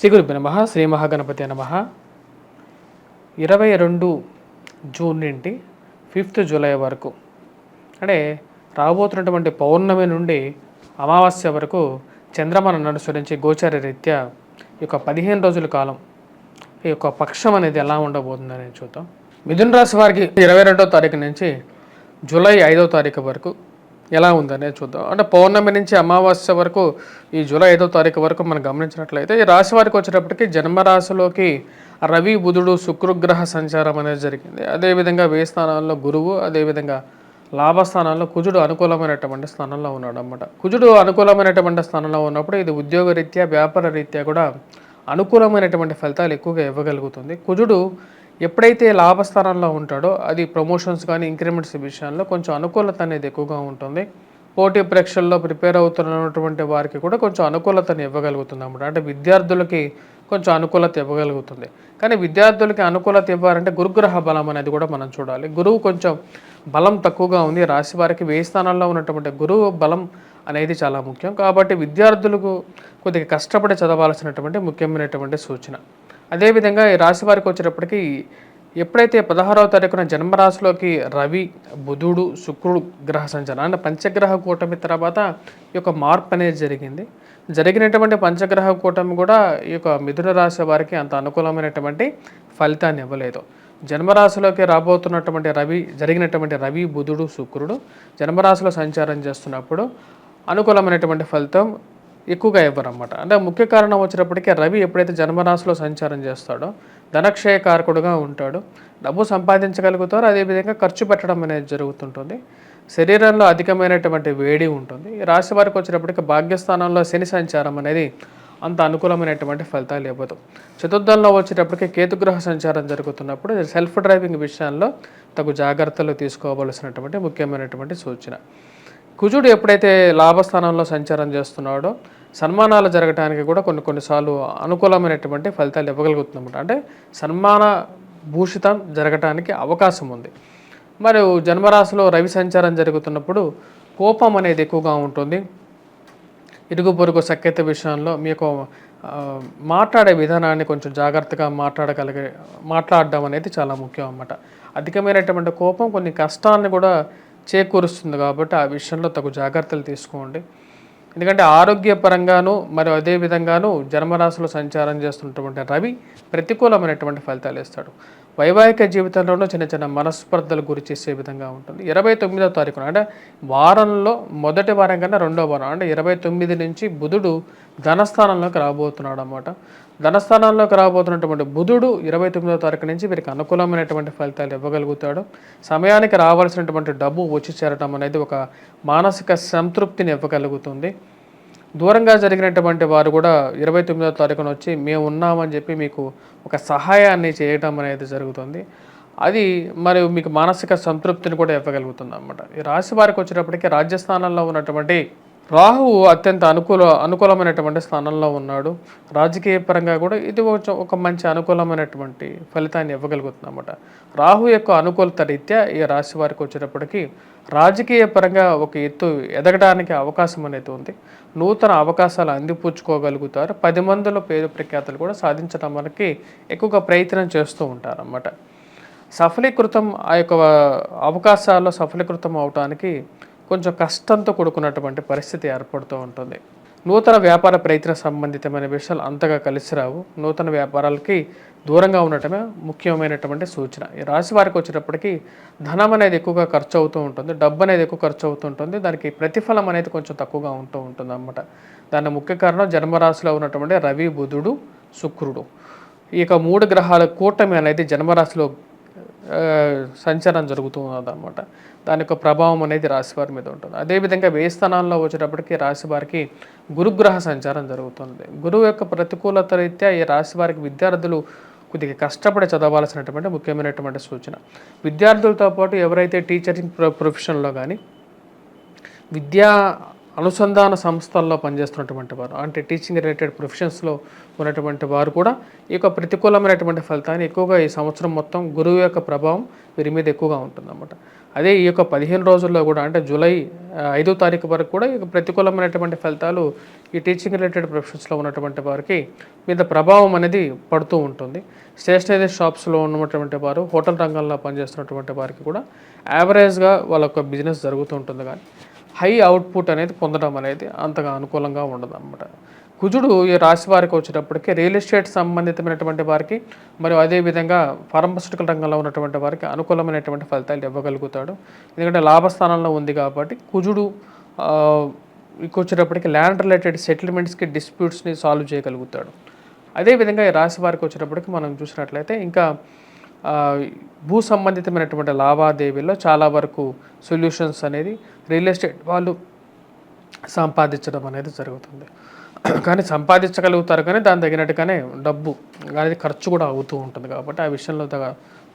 శ్రీ గురుభ్య నమ శ్రీ మహాగణపతి నమ. ఇరవై రెండు జూన్ నుండి ఫిఫ్త్ జూలై వరకు అంటే రాబోతున్నటువంటి పౌర్ణమి నుండి అమావాస్య వరకు చంద్రమను అనుసరించి గోచార రీత్యా ఈ యొక్క పదిహేను రోజుల కాలం ఈ యొక్క పక్షం అనేది ఎలా ఉండబోతుందని చూద్దాం. మిథున రాశి వారికి ఇరవై రెండో తారీఖు నుంచి జూలై ఐదో తారీఖు వరకు ఎలా ఉందనే చూద్దాం. అంటే పౌర్ణమి నుంచి అమావాస్య వరకు ఈ జూలై ఐదో తారీఖు వరకు మనం గమనించినట్లయితే ఈ రాశి వారికి వచ్చేటప్పటికి జన్మరాశిలోకి రవి బుధుడు శుక్రగ్రహ సంచారం అనేది జరిగింది. అదేవిధంగా వే స్థానాల్లో గురువు అదేవిధంగా లాభస్థానాల్లో కుజుడు అనుకూలమైనటువంటి స్థానంలో ఉన్నాడు అన్నమాట. కుజుడు అనుకూలమైనటువంటి స్థానంలో ఉన్నప్పుడు ఇది ఉద్యోగ రీత్యా వ్యాపార రీత్యా కూడా అనుకూలమైనటువంటి ఫలితాలు ఎక్కువగా ఇవ్వగలుగుతుంది. కుజుడు ఎప్పుడైతే లాభస్థానంలో ఉంటాడో అది ప్రమోషన్స్ కానీ ఇంక్రిమెంట్స్ విషయాల్లో కొంచెం అనుకూలత అనేది ఎక్కువగా ఉంటుంది. పోటీ పరీక్షల్లో ప్రిపేర్ అవుతున్నటువంటి వారికి కూడా కొంచెం అనుకూలతను ఇవ్వగలుగుతుంది అన్నమాట అంటే విద్యార్థులకి కొంచెం అనుకూలత ఇవ్వగలుగుతుంది. కానీ విద్యార్థులకి అనుకూలత ఇవ్వాలంటే గురుగ్రహ బలం అనేది కూడా మనం చూడాలి. గురువు కొంచెం బలం తక్కువగా ఉంది. రాశి వారికి వేయి స్థానంలో ఉన్నటువంటి గురువు బలం అనేది చాలా ముఖ్యం. కాబట్టి విద్యార్థులకు కొద్దిగా కష్టపడి చదవాల్సినటువంటి ముఖ్యమైనటువంటి సూచన. అదేవిధంగా ఈ రాశి వారికి వచ్చేటప్పటికి ఎప్పుడైతే పదహారవ తారీఖున జన్మరాశిలోకి రవి బుధుడు శుక్రుడు గ్రహ సంచారం అంటే పంచగ్రహ కూటమి తర్వాత ఈ యొక్క మార్పు అనేది జరిగింది. జరిగినటువంటి పంచగ్రహ కూటమి కూడా ఈ యొక్క మిథున రాశి వారికి అంత అనుకూలమైనటువంటి ఫలితాన్ని ఇవ్వలేదు. జన్మరాశిలోకి రాబోతున్నటువంటి రవి జరిగినటువంటి రవి బుధుడు శుక్రుడు జన్మరాశిలో సంచారం చేస్తున్నప్పుడు అనుకూలమైనటువంటి ఫలితం ఎక్కువగా ఇవ్వరన్నమాట. అంటే ముఖ్య కారణం వచ్చినప్పటికీ రవి ఎప్పుడైతే జన్మరాశిలో సంచారం చేస్తాడో ధనక్షయ కారకుడుగా ఉంటాడు. డబ్బు సంపాదించగలుగుతారు. అదేవిధంగా ఖర్చు పెట్టడం అనేది జరుగుతుంటుంది. శరీరంలో అధికమైనటువంటి వేడి ఉంటుంది. ఈ రాశి వారికి వచ్చేటప్పటికి భాగ్యస్థానంలో శని సంచారం అనేది అంత అనుకూలమైనటువంటి ఫలితాలు ఇవ్వదు. చతుర్థంలో వచ్చేటప్పటికి కేతుగ్రహ సంచారం జరుగుతున్నప్పుడు సెల్ఫ్ డ్రైవింగ్ విషయాల్లో తగు జాగ్రత్తలు తీసుకోవలసినటువంటి ముఖ్యమైనటువంటి సూచన. కుజుడు ఎప్పుడైతే లాభస్థానంలో సంచారం చేస్తున్నాడో సన్మానాలు జరగడానికి కూడా కొన్ని కొన్నిసార్లు అనుకూలమైనటువంటి ఫలితాలు ఇవ్వగలుగుతుందన్నమాట. అంటే సన్మాన భూషితం జరగటానికి అవకాశం ఉంది. మరియు జన్మరాశిలో రవి సంచారం జరుగుతున్నప్పుడు కోపం అనేది ఎక్కువగా ఉంటుంది. ఇరుగు పొరుగు సఖ్యత విషయంలో మీకు యొక్క మాట్లాడే విధానాన్ని కొంచెం జాగ్రత్తగా మాట్లాడగలిగే మాట్లాడడం అనేది చాలా ముఖ్యం అన్నమాట. అధికమైనటువంటి కోపం కొన్ని కష్టాన్ని కూడా చేకూరుస్తుంది కాబట్టి ఆ విషయంలో తగు జాగ్రత్తలు తీసుకోండి. ఎందుకంటే ఆరోగ్యపరంగాను మరియు అదే విధంగాను జన్మరాశిలో సంచారం చేస్తున్నటువంటి రవి ప్రతికూలమైనటువంటి ఫలితాలు ఇస్తాడు. వైవాహిక జీవితంలోనూ చిన్న చిన్న మనస్పర్ధలు గురి చేసే విధంగా ఉంటుంది. ఇరవై తొమ్మిదో తారీఖున అంటే వారంలో మొదటి వారం కన్నా రెండో వారం అంటే ఇరవై తొమ్మిది నుంచి బుధుడు ధనస్థానంలోకి రాబోతున్నాడు అన్నమాట ధనస్థానంలోకి రాబోతున్నటువంటి బుధుడు ఇరవై తొమ్మిదో తారీఖు నుంచి వీరికి అనుకూలమైనటువంటి ఫలితాలు ఇవ్వగలుగుతాడు. సమయానికి రావాల్సినటువంటి డబ్బు వచ్చి చేరడం అనేది ఒక మానసిక సంతృప్తిని ఇవ్వగలుగుతుంది. దూరంగా జరిగినటువంటి వారు కూడా ఇరవై తొమ్మిదో తారీఖున వచ్చి మేము ఉన్నామని చెప్పి మీకు ఒక సహాయాన్ని చేయటం అనేది జరుగుతుంది. అది మరి మీకు మానసిక సంతృప్తిని కూడా ఇవ్వగలుగుతుంది అన్నమాట ఈ రాశి వారికి వచ్చేటప్పటికి రాజ్యస్థానంలో ఉన్నటువంటి రాహువు అత్యంత అనుకూల అనుకూలమైనటువంటి స్థానంలో ఉన్నాడు. రాజకీయ పరంగా కూడా ఇది కొంచెం ఒక మంచి అనుకూలమైనటువంటి ఫలితాన్ని ఇవ్వగలుగుతుంది అనమాట రాహు యొక్క అనుకూలత రీత్యా ఈ రాశి వారికి వచ్చేటప్పటికీ రాజకీయ పరంగా ఒక ఎత్తు ఎదగడానికి అవకాశం అనేది ఉంది. నూతన అవకాశాలు అందిపుచ్చుకోగలుగుతారు. పది మందిలో పేరు ప్రఖ్యాతలు కూడా సాధించడం మనకి ఎక్కువగా ప్రయత్నం చేస్తూ ఉంటారు అన్నమాట సఫలీకృతం ఆ యొక్క అవకాశాల్లో సఫలీకృతం అవటానికి కొంచెం కష్టంతో కూడుకున్నటువంటి పరిస్థితి ఏర్పడుతూ ఉంటుంది. నూతన వ్యాపార ప్రయత్న సంబంధితమైన విషయాలు అంతగా కలిసి రావు. నూతన వ్యాపారాలకి దూరంగా ఉండటమే ముఖ్యమైనటువంటి సూచన. ఈ రాశి వారికి వచ్చేటప్పటికి ధనం అనేది ఎక్కువగా ఖర్చు అవుతూ ఉంటుంది. డబ్బు అనేది ఎక్కువ ఖర్చు అవుతూ ఉంటుంది. దానికి ప్రతిఫలం అనేది కొంచెం తక్కువగా ఉంటూ ఉంటుంది అన్నమాట. దాని ముఖ్య కారణం జన్మరాశిలో ఉన్నటువంటి రవి బుధుడు శుక్రుడు. ఈ యొక్క మూడు గ్రహాల కూటమి అనేది జన్మరాశిలో సంచారం జరుగుతూ ఉన్నదన్నమాట దాని యొక్క ప్రభావం అనేది రాశివారి మీద ఉంటుంది. అదేవిధంగా వేయి స్థానాల్లో వచ్చేటప్పటికి రాశివారికి గురుగ్రహ సంచారం జరుగుతుంది. గురువు యొక్క ప్రతికూలత రీత్యా ఈ రాశి వారికి విద్యార్థులు కొద్దిగా కష్టపడి చదవాల్సినటువంటి ముఖ్యమైనటువంటి సూచన. విద్యార్థులతో పాటు ఎవరైతే టీచరింగ్ ప్రొ ప్రొఫెషన్లో కానీ విద్యా అనుసంధాన సంస్థల్లో పనిచేస్తున్నటువంటి వారు అంటే టీచింగ్ రిలేటెడ్ ప్రొఫెషన్స్లో ఉన్నటువంటి వారు కూడా ఈ యొక్క ప్రతికూలమైనటువంటి ఫలితాన్ని ఎక్కువగా ఈ సంవత్సరం మొత్తం గురువు యొక్క ప్రభావం వీరి మీద ఎక్కువగా ఉంటుందన్నమాట. అదే ఈ యొక్క పదిహేను రోజుల్లో కూడా అంటే జూలై ఐదో తారీఖు వరకు కూడా ఈ యొక్క ప్రతికూలమైనటువంటి ఫలితాలు ఈ టీచింగ్ రిలేటెడ్ ప్రొఫెషన్స్లో ఉన్నటువంటి వారికి మీద ప్రభావం అనేది పడుతూ ఉంటుంది. స్టేషనరీ షాప్స్లో ఉన్నటువంటి వారు హోటల్ రంగంలో పనిచేస్తున్నటువంటి వారికి కూడా యావరేజ్గా వాళ్ళ యొక్క బిజినెస్ జరుగుతూ ఉంటుంది కానీ హై అవుట్పుట్ అనేది పొందడం అనేది అంతగా అనుకూలంగా ఉండదు అన్నమాట కుజుడు ఈ రాశి వారికి వచ్చేటప్పటికి రియల్ ఎస్టేట్ సంబంధితమైనటువంటి వారికి మరియు అదేవిధంగా ఫార్మస్యూటికల్ రంగంలో ఉన్నటువంటి వారికి అనుకూలమైనటువంటి ఫలితాలు ఇవ్వగలుగుతాడు. ఎందుకంటే లాభస్థానంలో ఉంది కాబట్టి కుజుడు ఇక వచ్చేటప్పటికి ల్యాండ్ రిలేటెడ్ సెటిల్మెంట్స్కి డిస్ప్యూట్స్ని సాల్వ్ చేయగలుగుతాడు. అదేవిధంగా ఈ రాశి వారికి వచ్చేటప్పటికి మనం చూసినట్లయితే ఇంకా భూ సంబంధితమైనటువంటి లావాదేవీల్లో చాలా వరకు సొల్యూషన్స్ అనేది రియల్ ఎస్టేట్ వాళ్ళు సంపాదించడం అనేది జరుగుతుంది. కానీ సంపాదించగలుగుతారు కానీ దాని తగినట్టుగానే డబ్బు అనేది ఖర్చు కూడా అవుతూ ఉంటుంది కాబట్టి ఆ విషయంలో తగ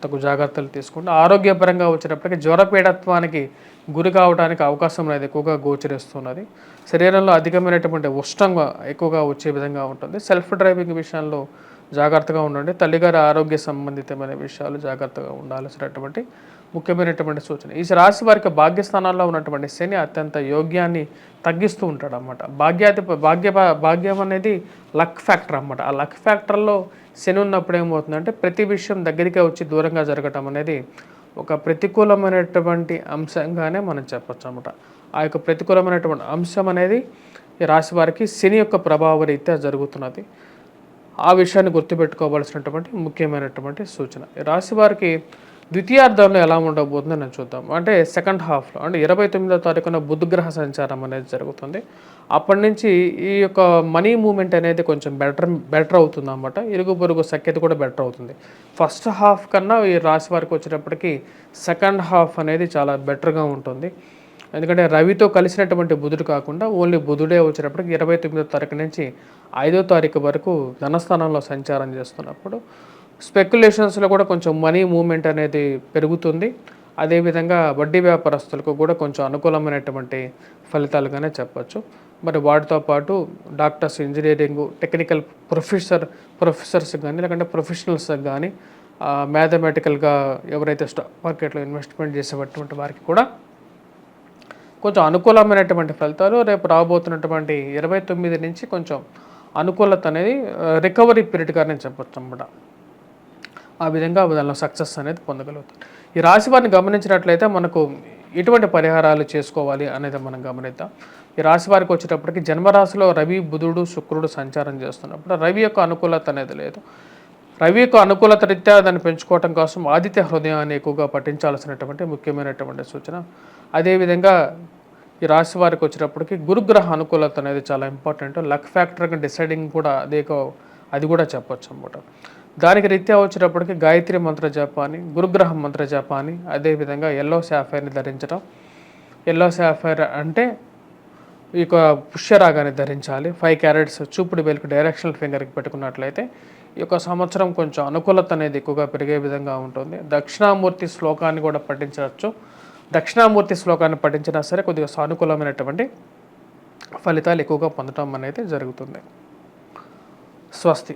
తగు జాగ్రత్తలు తీసుకుంటే ఆరోగ్యపరంగా వచ్చేటప్పటికి జ్వరపీడత్వానికి గురి కావడానికి అవకాశం అనేది ఎక్కువగా గోచరిస్తున్నది. శరీరంలో అధికమైనటువంటి ఉష్ణంగా ఎక్కువగా వచ్చే విధంగా ఉంటుంది. సెల్ఫ్ డ్రైవింగ్ విషయంలో జాగ్రత్తగా ఉండండి. తల్లిగారి ఆరోగ్య సంబంధితమైన విషయాలు జాగ్రత్తగా ఉండాల్సినటువంటి ముఖ్యమైనటువంటి సూచన. ఈ రాశి వారికి భాగ్యస్థానాల్లో ఉన్నటువంటి శని అత్యంత యోగ్యాన్ని తగ్గిస్తూ ఉంటాడు అన్నమాట భాగ్యాధి భాగ్య భాగ్యం అనేది లక్ ఫ్యాక్టర్ అన్నమాట. ఆ లక్ ఫ్యాక్టర్లో శని ఉన్నప్పుడు ఏమవుతుందంటే ప్రతి విషయం దగ్గరికే వచ్చి దూరంగా జరగటం అనేది ఒక ప్రతికూలమైనటువంటి అంశంగానే మనం చెప్పచ్చు అన్నమాట. ఆ యొక్క ప్రతికూలమైనటువంటి అంశం అనేది ఈ రాశి వారికి శని యొక్క ప్రభావ రీత్యా జరుగుతున్నది. ఆ విషయాన్ని గుర్తుపెట్టుకోవాల్సినటువంటి ముఖ్యమైనటువంటి సూచన. రాశి వారికి ద్వితీయార్థంలో ఎలా ఉండబోతుందో నేను చూద్దాం. అంటే సెకండ్ హాఫ్లో అంటే ఇరవై తొమ్మిదో తారీఖున బుధగ్రహ సంచారం అనేది జరుగుతుంది. అప్పటి నుంచి ఈ యొక్క మనీ మూమెంట్ అనేది కొంచెం బెటర్ బెటర్ అవుతుంది అన్నమాట. ఇరుగు పొరుగు సఖ్యత కూడా బెటర్ అవుతుంది. ఫస్ట్ హాఫ్ కన్నా ఈ రాశి వారికి వచ్చేటప్పటికి సెకండ్ హాఫ్ అనేది చాలా బెటర్గా ఉంటుంది. ఎందుకంటే రవితో కలిసినటువంటి బుధుడు కాకుండా ఓన్లీ బుధుడే వచ్చినప్పటికి ఇరవై తొమ్మిదో తారీఖు నుంచి ఐదో తారీఖు వరకు ధనస్థానంలో సంచారం చేస్తున్నప్పుడు స్పెక్యులేషన్స్లో కూడా కొంచెం మనీ మూమెంట్ అనేది పెరుగుతుంది. అదేవిధంగా వడ్డీ వ్యాపారస్తులకు కూడా కొంచెం అనుకూలమైనటువంటి ఫలితాలుగానే చెప్పచ్చు. మరి వాటితో పాటు doctors engineering technical professor professors కానీ లేకుంటే ప్రొఫెషనల్స్ కానీ మ్యాథమెటికల్గా ఎవరైతే స్టాక్ మార్కెట్లో ఇన్వెస్ట్మెంట్ చేసేటటువంటి వారికి కూడా కొంచెం అనుకూలమైనటువంటి ఫలితాలు రేపు రాబోతున్నటువంటి ఇరవై తొమ్మిది నుంచి కొంచెం అనుకూలత అనేది రికవరీ పీరియడ్గా నేను చెప్పొచ్చు అన్నమాట. ఆ విధంగా దానిలో సక్సెస్ అనేది పొందగలుగుతాం. ఈ రాశి వారిని గమనించినట్లయితే మనకు ఎటువంటి పరిహారాలు చేసుకోవాలి అనేది మనం గమనిద్దాం. ఈ రాశి వారికి వచ్చేటప్పటికి జన్మరాశిలో రవి బుధుడు శుక్రుడు సంచారం చేస్తున్నప్పుడు రవి యొక్క అనుకూలత అనేది లేదు. రవి యొక్క అనుకూలత రీత్యా దాన్ని పెంచుకోవటం కోసం ఆదిత్య హృదయాన్ని ఎక్కువగా పఠించాల్సినటువంటి ముఖ్యమైనటువంటి సూచన. అదేవిధంగా ఈ రాశి వారికి వచ్చేటప్పటికి గురుగ్రహ అనుకూలత అనేది చాలా ఇంపార్టెంట్. లక్ ఫ్యాక్టర్గా డిసైడింగ్ కూడా అదే అది కూడా చెప్పొచ్చు అనమాట దానికి రీత్యా వచ్చేటప్పటికి గాయత్రి మంత్ర జపాన్ని గురుగ్రహ మంత్ర జపాన్ని అదేవిధంగా ఎల్లో సాఫైర్ని ధరించడం. ఎల్లో సాఫైర్ అంటే ఈ యొక్క పుష్యరాగాన్ని ధరించాలి. ఫైవ్ క్యారెట్స్ చూపుడు వేలుకు డైరెక్షనల్ ఫింగర్కి పెట్టుకున్నట్లయితే ఈ యొక్క సంవత్సరం కొంచెం అనుకూలత అనేది ఎక్కువగా పెరిగే విధంగా ఉంటుంది. దక్షిణామూర్తి శ్లోకాన్ని కూడా పఠించవచ్చు. దక్షిణామూర్తి శ్లోకాన్ని పఠించినా సరే కొద్దిగా సానుకూలమైనటువంటి ఫలితాలు ఎక్కువగా పొందడం అనేది జరుగుతుంది. స్వస్తి.